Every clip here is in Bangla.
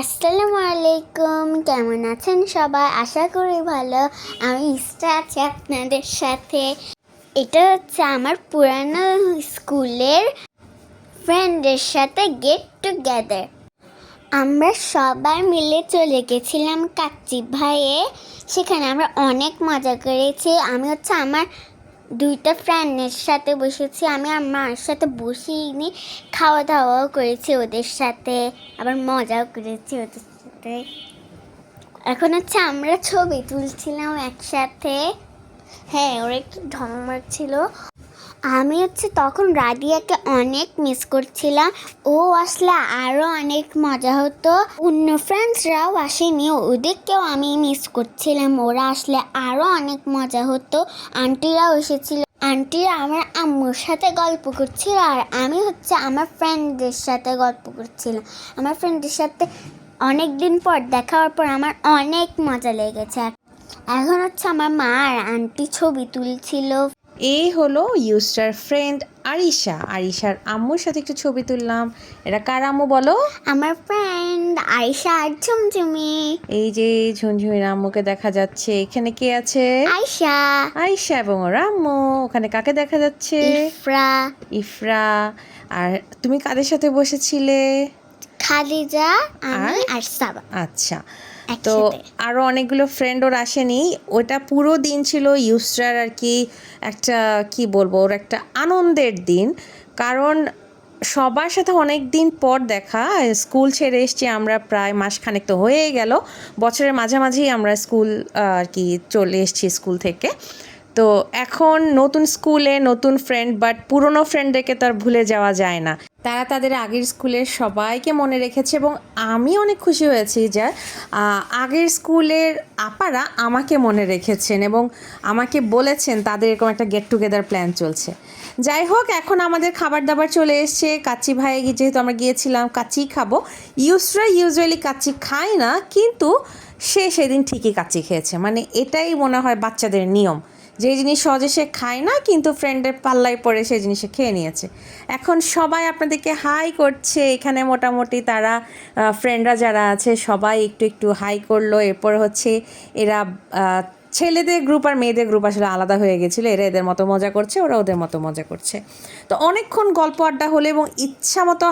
আসসালামু আলাইকুম, কেমন আছেন সবাই? আশা করি ভালো। আমি ইস্টা আছি আপনাদের সাথে। এটা হচ্ছে আমার পুরানো স্কুলের ফ্রেন্ডের সাথে গেট টুগেদার আমরা সবাই মিলে চলে গেছিলাম কাচ্চি ভাইয়ে। সেখানে আমরা অনেক মজা করেছি। আমি হচ্ছে আমার দুইটা ফ্রেন্ডের সাথে বসেছি, আমি আর মার সাথে বসিনি খাওয়া দাওয়াও করেছি ওদের সাথে, আবার মজাও করেছি ওদের সাথে। এখন হচ্ছে আমরা ছবি তুলছিলাম একসাথে। হ্যাঁ ওরা একটু ঢং মারছিল। আমি হচ্ছে তখন রাদিয়াকে অনেক মিস করছিলাম। ও আসলে আরও অনেক মজা হতো। অন্য ফ্রেন্ডসরাও আসেনি, ওদেরকেও আমি মিস করছিলাম। ওরা আসলে আরও অনেক মজা হতো। আন্টিরাও এসেছিল। আন্টিরা আমার আম্মুর সাথে গল্প করছিল আর আমি হচ্ছে আমার ফ্রেন্ডদের সাথে গল্প করছিলাম। আমার ফ্রেন্ডদের সাথে অনেক দিন পর দেখা হওয়ার পর আমার অনেক মজা লেগেছে। এখন হচ্ছে আমার মা আর আন্টি ছবি তুলছিল। এই হলো ইউস্টার ফ্রেন্ড আরিশা। আরিশার আম্মুর সাথে একটু ছবি তুললাম। এটা কার আম্মু বলো? আমার ফ্রেন্ড আয়শা আর ঝুমঝুমি। এই যে ঝুনঝুনির আম্মুকে দেখা যাচ্ছে। এখানে কে আছে? আয়শা আরিশা এবং ওর আম্মু। ওখানে কাকে দেখা যাচ্ছে? ইফরা। ইফরা। আর তুমি কাদের সাথে বসেছিলে? খাদিজা আমি? আর সাবা। আচ্ছা। তো আরও অনেকগুলো ফ্রেন্ড ওর আসেনি। ওটা পুরো দিন ছিল ইউস্টার আর কি একটা কি বলব ওর একটা আনন্দের দিন। কারণ সবার সাথে অনেক দিন পর দেখা স্কুল ছেড়ে এসছি আমরা প্রায় মাসখানেক তো হয়েই গেল। বছরের মাঝামাঝি আমরা স্কুল আর কি চলে এসছি স্কুল থেকে। তো এখন নতুন স্কুলে নতুন ফ্রেন্ড বাট পুরনো ফ্রেন্ডদেরকে তো আর ভুলে যাওয়া যায় না। তারা তাদের আগের স্কুলের সবাইকে মনে রেখেছে এবং আমি অনেক খুশি হয়েছি যে আগের স্কুলের আপারা আমাকে মনে রেখেছেন এবং আমাকে বলেছেন তাদের এরকম একটা গেট টুগেদার প্ল্যান চলছে। যাই হোক, এখন আমাদের খাবার দাবার চলে এসছে। কাচ্চি ভাই যেহেতু আমরা গিয়েছিলাম, কাচ্চি খাব। ইউসরা ইউজুয়ালি কাচ্চি খায় না, কিন্তু সে সেদিন ঠিকই কাচ্চি খেয়েছে। মানে এটাই মনে হয় বাচ্চাদের নিয়ম। যে জিনিস সহজে সে খায় না, কিন্তু ফ্রেন্ডের পাল্লায় পড়ে সেই জিনিসে খেয়ে নিয়েছে। এখন সবাই আপনাদেরকে হাই করছে। এখানে মোটামুটি তারা ফ্রেন্ডরা যারা আছে, সবাই একটু একটু হাই করল। এরপর হচ্ছে এরা ছেলেদের গ্রুপ আর মেয়েদের গ্রুপ আসলে আলাদা হয়ে গেছিল। এরা এদের মতো মজা করছে, ওরা ওদের মতো মজা করছে। তো অনেকক্ষণ গল্প আড্ডা হলো এবং ইচ্ছা মতো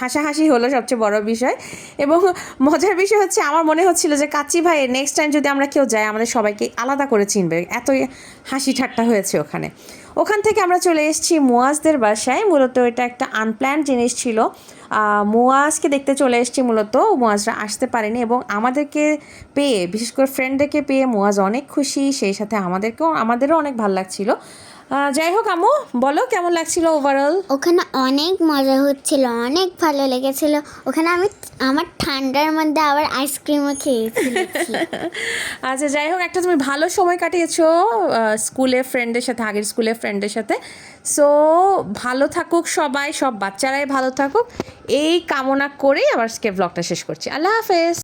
হাসাহাসি হলো সবচেয়ে বড় বিষয়। এবং মজার বিষয় হচ্ছে, আমার মনে হচ্ছিল যে, কাচ্চি ভাই নেক্সট টাইম যদি আমরা কেউ যাই আমাদের সবাইকে আলাদা করে চিনবে। এতই হাসি ঠাট্টা হয়েছে ওখানে। ওখান থেকে আমরা চলে এসেছি মুয়াজদের বাসায়। মূলত এটা একটা আনপ্ল্যান জিনিস ছিল। মুয়াজকে দেখতে চলে এসেছি মূলত। মুয়াজরা আসতে পারেনি এবং আমাদেরকে পেয়ে, বিশেষ করে ফ্রেন্ডদেরকে পেয়ে মুয়াজ অনেক খুশি। সেই সাথে আমাদেরকেও, আমাদেরও অনেক ভালো লাগছিল। যাই হোক আমু বলো কেমন লাগছিল ওভারঅল ওখানে অনেক মজা হচ্ছিল অনেক ভালো লেগেছিল। ওখানে আমি আমার ঠান্ডার মধ্যে আবার আইসক্রিমও খেয়েছি। আচ্ছা যাই হোক একটা তুমি ভালো সময় কাটিয়েছো স্কুলে ফ্রেন্ডের সাথে আগের স্কুলের ফ্রেন্ডের সাথে। সো ভালো থাকুক সবাই সব বাচ্চারাই ভালো থাকুক। এই কামনা করেই আবার আজকে ব্লগটা শেষ করছি। আল্লাহ হাফেজ।